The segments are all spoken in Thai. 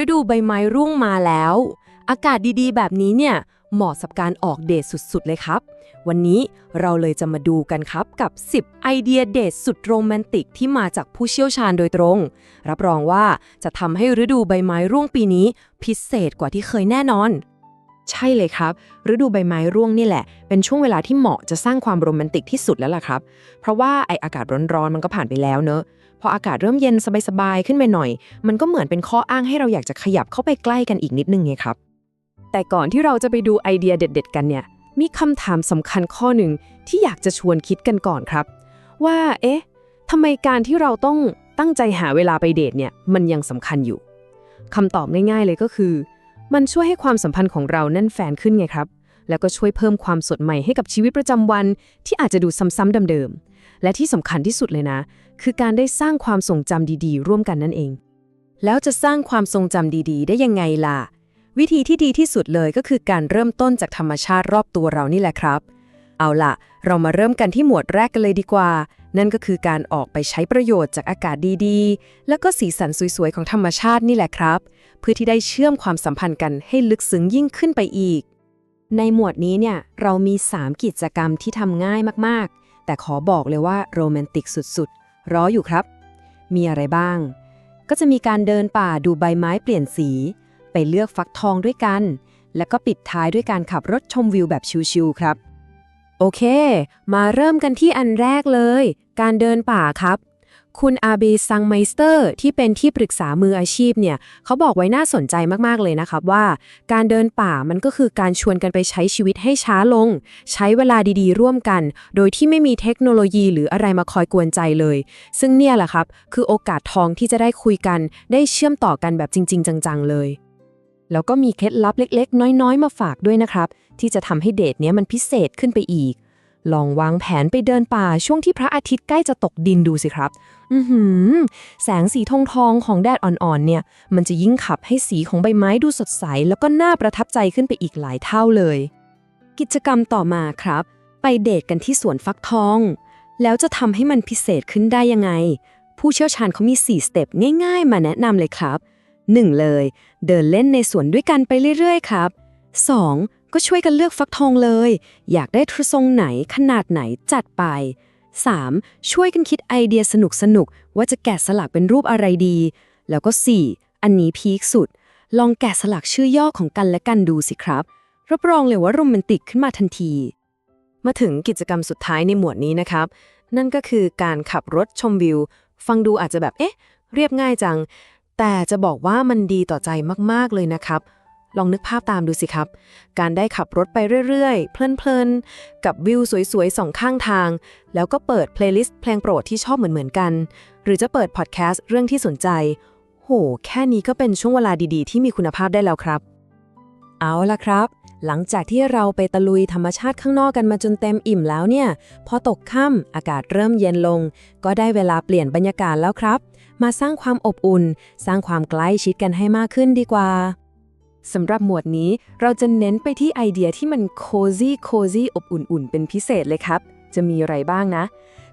ฤดูใบไม้ร่วงมาแล้ว อากาศดีๆ แบบนี้เนี่ยเหมาะกับการออกเดทสุดๆ เลยครับ วันนี้เราเลยจะมาดูกันครับกับ 10 ไอเดียเดทสุดโรแมนติกที่มาจากผู้เชี่ยวชาญโดยตรง รับรองว่าจะทำให้ฤดูใบไม้ร่วงปีนี้ พิเศษกว่าที่เคยแน่นอน ใช่เลยครับ ฤดูใบไม้ร่วงนี่แหละ เป็นช่วงเวลาที่เหมาะจะสร้างความโรแมนติกที่สุดแล้วล่ะครับ เพราะว่าไออากาศร้อนๆมันก็ผ่านไปแล้วเนอะ ออากาศเริ่มเย็นสบายๆขึ้นไปหน่อย มันก็เหมือนเป็นข้ออ้างให้เราอยากจะขยับเข้าไปใกล้กันอีกนิดนึงไงครับ แต่ก่อนที่เราจะไปดูไอเดียเด็ด ๆ กันเนี่ย มีคำถามสำคัญข้อหนึ่งที่อยากจะชวนคิดกันก่อนครับ ว่า เอ๊ะทำไมการที่เราต้องตั้งใจหาเวลาไปเดทเนี่ยมันยังสำคัญอยู่คำตอบง่าย ๆ เลยก็คือ มันช่วยให้ความสัมพันธ์ของเราแน่นแฟนขึ้นไงครับ แล้วก็ช่วยเพิ่มความสดใหม่ให้กับชีวิตประจำวันที่อาจจะดูซ้ำๆเดิมๆ และที่สำคัญที่สุดเลยนะ คือการได้สร้างความทรงจำดีๆ ร่วมกันนั่นเอง แล้วจะสร้างความทรงจำดีๆ ได้ยังไงล่ะ วิธีที่ดีที่สุดเลยก็คือการเริ่มต้นจากธรรมชาติรอบตัวเรานี่แหละครับ เอาล่ะ เรามาเริ่มกันที่หมวดแรกกันเลยดีกว่า นั่นก็คือการออกไปใช้ประโยชน์จากอากาศดีๆ แล้วก็สีสันสวยๆ ของธรรมชาตินี่แหละครับ เพื่อที่ได้เชื่อมความสัมพันธ์กันให้ลึกซึ้งยิ่งขึ้นไปอีกในหมวดนี้เนี่ยเรามี 3 กิจกรรมที่ทำง่ายมากๆ แต่ขอบอกเลยว่าโรแมนติกสุดๆ รออยู่ครับ มีอะไรบ้าง ก็จะมีการเดินป่าดูใบไม้เปลี่ยนสี ไปเลือกฟักทองด้วยกัน แล้วก็ปิดท้ายด้วยการขับรถชมวิวแบบชิวๆครับ โอเค มาเริ่มกันที่อันแรกเลย การเดินป่าครับ คุณอาเบซังไมสเตอร์ที่เป็นที่ปรึกษามืออาชีพเนี่ยเขาบอกไว้น่าสนใจมาก ๆ เลยนะครับว่า การเดินป่ามันก็คือการชวนกันไปใช้ชีวิตให้ช้าลง ใช้เวลาดีๆ ร่วมกัน โดยที่ไม่มีเทคโนโลยีหรืออะไรมาคอยกวนใจเลย ซึ่งเนี่ยแหละครับ คือโอกาสทองที่จะได้คุยกัน ได้เชื่อมต่อกันแบบจริง ๆ จัง ๆ เลย แล้วก็มีเคล็ดลับเล็ก ๆ น้อย ๆ มาฝากด้วยนะครับที่จะทำให้เดทเนี้ยมันพิเศษขึ้นไปอีก ลองวางแผนไปเดินป่าช่วงที่พระอาทิตย์ใกล้จะตกดินดูสิครับ อือหือ แสงสีทองทองของแดดอ่อนๆ เนี่ย มันจะยิ่งขับให้สีของใบไม้ดูสดใส แล้วก็น่าประทับใจขึ้นไปอีกหลายเท่าเลย กิจกรรมต่อมาครับ ไปเดทกันที่สวนฟักทอง แล้วจะทำให้มันพิเศษขึ้นได้ยังไง ผู้เชี่ยวชาญเขามี 4 สเต็ปง่าย ๆ มาแนะนำเลยครับ 1. เลย เดินเล่นในสวนด้วยกันไปเรื่อยๆ ครับ 2. ก็ช่วยกันเลือกฟักทองเลย อยากได้ทรงไหนขนาดไหนจัดไป 3. ช่วยกันคิดไอเดียสนุกๆว่าจะแกะสลักเป็นรูปอะไรดี แล้วก็ 4. อันนี้พีคสุด ลองแกะสลักชื่อย่อของกันและกันดูสิครับ รับรองเลยว่าโรแมนติกขึ้นมาทันที มาถึงกิจกรรมสุดท้ายในหมวดนี้นะครับ นั่นก็คือการขับรถชมวิว ฟังดูอาจจะแบบเอ๊ะ เรียบง่ายจัง แต่จะบอกว่ามันดีต่อใจมากๆเลยนะครับ ลองนึกภาพตามดูสิครับ การได้ขับรถไปเรื่อยๆ เพลินๆ กับวิวสวยๆสองข้างทาง แล้วก็เปิดเพลย์ลิสต์เพลงโปรดที่ชอบเหมือนๆกัน หรือจะเปิดพอดแคสต์เรื่องที่สนใจ โห แค่นี้ก็เป็นช่วงเวลาดีๆ ที่มีคุณภาพได้แล้วครับ เอาล่ะครับ หลังจากที่เราไปตะลุยธรรมชาติข้างนอกกันมาจนเต็มอิ่มแล้วเนี่ย พอตกค่ำอากาศเริ่มเย็นลง ก็ได้เวลาเปลี่ยนบรรยากาศแล้วครับ มาสร้างความอบอุ่น สร้างความใกล้ชิดกันให้มากขึ้นดีกว่า สำหรับหมวดนี้เราจะเน้นไปที่ไอเดียที่มันโคซี่โคซี่อบอุ่นๆ เป็นพิเศษเลยครับ จะมีอะไรบ้างนะ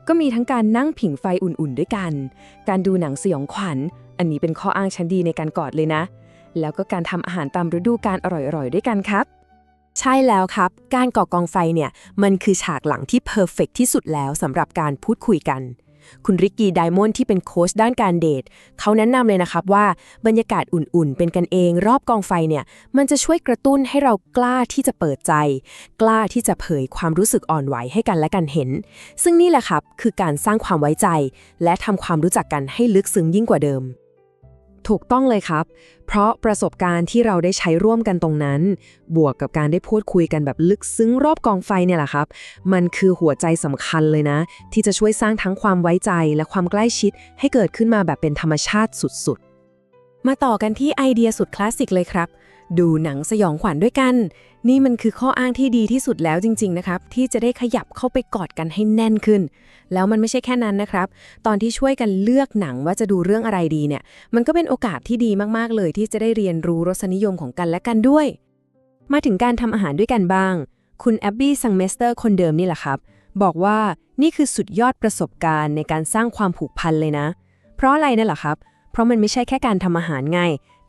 ก็มีทั้งการนั่งผิงไฟอุ่นๆ ด้วยกัน การดูหนังสยองขวัญ อันนี้เป็นข้ออ้างชั้นดีในการกอดเลยนะ แล้วก็การทำอาหารตามฤดูกาลอร่อยๆ ด้วยกันครับใช่แล้วครับ การก่อกองไฟเนี่ย มันคือฉากหลังที่เพอร์เฟกที่สุดแล้วสำหรับการพูดคุยกัน คุณริกกี้ไดมอนด์ที่เป็นโค้ชด้านการเดทเขาแนะนำเลยนะครับว่าบรรยากาศอุ่นๆ เป็นกันเองรอบกองไฟเนี่ย มันจะช่วยกระตุ้นให้เรากล้าที่จะเปิดใจ กล้าที่จะเผยความรู้สึกอ่อนไหวให้กันและกันเห็น ซึ่งนี่แหละครับคือการสร้างความไว้ใจ และทำความรู้จักกันให้ลึกซึ้งยิ่งกว่าเดิม ถูกต้องเลยครับ เพราะประสบการณ์ที่เราได้ใช้ร่วมกันตรงนั้น บวกกับการได้พูดคุยกันแบบลึกซึ้งรอบกองไฟเนี่ยแหละครับ มันคือหัวใจสำคัญเลยนะ ที่จะช่วยสร้างทั้งความไว้ใจและความใกล้ชิด ให้เกิดขึ้นมาแบบเป็นธรรมชาติสุดๆ มาต่อกันที่ไอเดียสุดคลาสสิกเลยครับ ดูหนังสยองขวัญด้วยกัน นี่มันคือข้ออ้างที่ดีที่สุดแล้วจริง ๆ นะครับ ที่จะได้ขยับเข้าไปกอดกันให้แน่นขึ้น แล้วมันไม่ใช่แค่นั้นนะครับ ตอนที่ช่วยกันเลือกหนังว่าจะดูเรื่องอะไรดีเนี่ย มันก็เป็นโอกาสที่ดีมากๆเลย ที่จะได้เรียนรู้รสนิยมของกันและกันด้วย มาถึงการทำอาหารด้วยกันบ้าง คุณแอบบี้ซังเมสเตอร์คนเดิมนี่แหละครับ บอกว่านี่คือสุดยอดประสบการณ์ในการสร้างความผูกพันเลยนะ เพราะอะไรนั่นแหละครับ เพราะมันไม่ใช่แค่การทำอาหารไง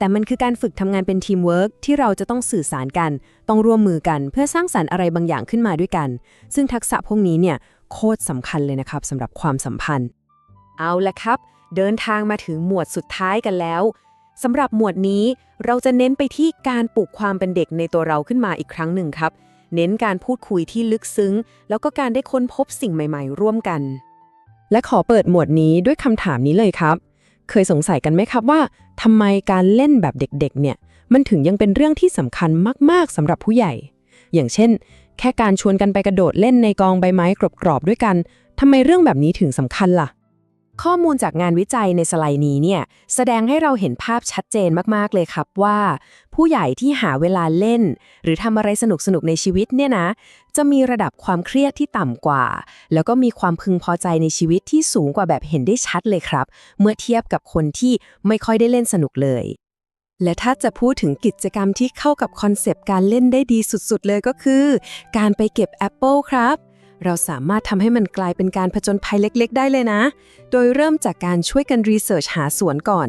แต่มันคือการฝึกทำงานเป็นทีมเวิร์กที่เราจะต้องสื่อสารกัน ต้องร่วมมือกันเพื่อสร้างสรรค์อะไรบางอย่างขึ้นมาด้วยกัน ซึ่งทักษะพวกนี้เนี่ยโคตรสำคัญเลยนะครับสำหรับความสัมพันธ์ เอาละครับ เดินทางมาถึงหมวดสุดท้ายกันแล้วสำหรับหมวดนี้เราจะเน้นไปที่การปลูกความเป็นเด็กในตัวเราขึ้นมาอีกครั้งหนึ่งครับ เน้นการพูดคุยที่ลึกซึ้ง แล้วก็การได้ค้นพบสิ่งใหม่ๆ ร่วมกัน และขอเปิดหมวดนี้ด้วยคำถามนี้เลยครับ เคยสงสัยกันไหมครับว่า ทำไมการเล่นแบบเด็กๆ เนี่ย มันถึงยังเป็นเรื่องที่สำคัญมากๆสำหรับผู้ใหญ่ อย่างเช่น แค่การชวนกันไปกระโดดเล่นในกองใบไม้กรอบๆด้วยกันทำไมเรื่องแบบนี้ถึงสำคัญล่ะ ข้อมูลจากงานวิจัยในสไลด์นี้เนี่ยแสดงให้เราเห็นภาพชัดเจนมากๆเลยครับว่า ผู้ใหญ่ที่หาเวลาเล่น หรือทำอะไรสนุกๆในชีวิตเนี่ยนะ จะมีระดับความเครียดที่ต่ำกว่า แล้วก็มีความพึงพอใจในชีวิตที่สูงกว่าแบบเห็นได้ชัดเลยครับ เมื่อเทียบกับคนที่ไม่ค่อยได้เล่นสนุกเลย และถ้าจะพูดถึงกิจกรรมที่เข้ากับคอนเซปต์การเล่นได้ดีสุดๆเลยก็คือ การไปเก็บแอปเปิลครับ เราสามารถทำให้มันกลายเป็นการผจญภัยเล็ก ๆ ได้เลยนะ โดยเริ่มจากการช่วยกันรีเสิร์ชหาสวนก่อน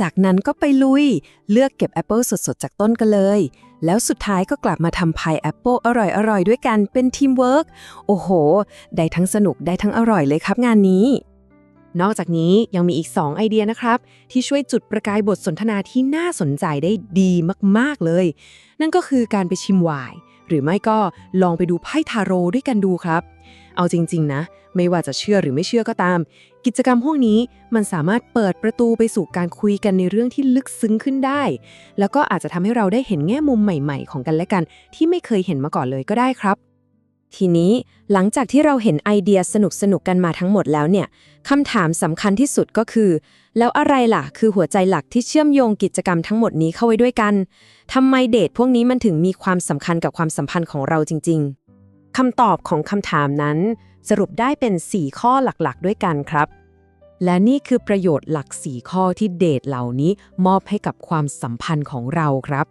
จากนั้นก็ไปลุย เลือกเก็บแอปเปิลสดๆ จากต้นกันเลย แล้วสุดท้ายก็กลับมาทำพายแอปเปิลอร่อยๆ ด้วยกันเป็นทีมเวิร์กโอ้โห ได้ทั้งสนุกได้ทั้งอร่อยเลยครับงานนี้ นอกจากนี้ยังมีอีก 2 ไอเดียนะครับ ที่ช่วยจุดประกายบทสนทนาที่น่าสนใจได้ดีมากๆเลย นั่นก็คือการไปชิมไวน์ หรือไม่ก็ลองไปดูไพ่ทาโร่ด้วยกันดูครับ เอาจริง ๆ นะ ไม่ว่าจะเชื่อหรือไม่เชื่อก็ตาม กิจกรรมพวกนี้มันสามารถเปิดประตูไปสู่การคุยกันในเรื่องที่ลึกซึ้งขึ้นได้ แล้วก็อาจจะทำให้เราได้เห็นแง่มุมใหม่ ๆ ของกันและกัน ที่ไม่เคยเห็นมาก่อนเลยก็ได้ครับ ทีนี้หลังจากที่เราเห็นไอเดียสนุกๆกันมาทั้งหมดแล้วเนี่ยคำถามสำคัญที่สุดก็คือ แล้วอะไรล่ะ คือหัวใจหลักที่เชื่อมโยงกิจกรรมทั้งหมดนี้เข้าไว้ด้วยกันทำไมเดทพวกนี้มันถึงมีความสำคัญกับความสัมพันธ์ของเราจริง ๆคำตอบของคำถามนั้น สรุปได้เป็น 4 ข้อหลักๆ ด้วยกันครับ และนี่คือประโยชน์หลัก4ข้อที่เดทเหล่านี้มอบให้กับความสัมพันธ์ของเราครับ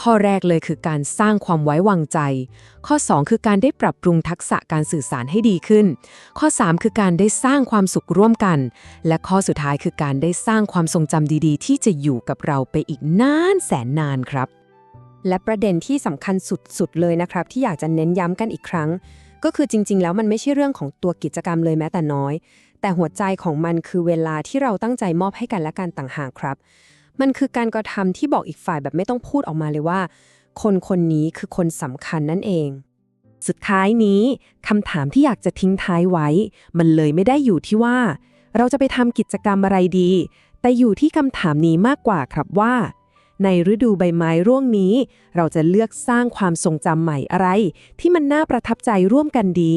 ข้อแรกเลยคือการสร้างความไว้วางใจ ข้อ 2 คือการได้ปรับปรุงทักษะการสื่อสารให้ดีขึ้น ข้อ 3 คือการได้สร้างความสุขร่วมกัน และข้อสุดท้ายคือการได้สร้างความทรงจำดีๆ ที่จะอยู่กับเราไปอีกนานแสนนานครับ และประเด็นที่สำคัญสุดๆเลยนะครับ ที่อยากจะเน้นย้ำกันอีกครั้งก็คือจริง ๆ แล้วมันไม่ใช่เรื่องของตัวกิจกรรมเลยแม้แต่น้อย แต่หัวใจของมันคือเวลาที่เราตั้งใจมอบให้กันและกันต่างหากครับ มันคือการกระทำที่บอกอีกฝ่ายแบบไม่ต้องพูดออกมาเลยว่า คนคนนี้คือคนสำคัญนั่นเอง สุดท้ายนี้คำถามที่อยากจะทิ้งท้ายไว้ มันเลยไม่ได้อยู่ที่ว่า เราจะไปทำกิจกรรมอะไรดี แต่อยู่ที่คำถามนี้มากกว่าครับว่า ในฤดูใบไม้ร่วงนี้ เราจะเลือกสร้างความทรงจำใหม่อะไร ที่มันน่าประทับใจร่วมกันดี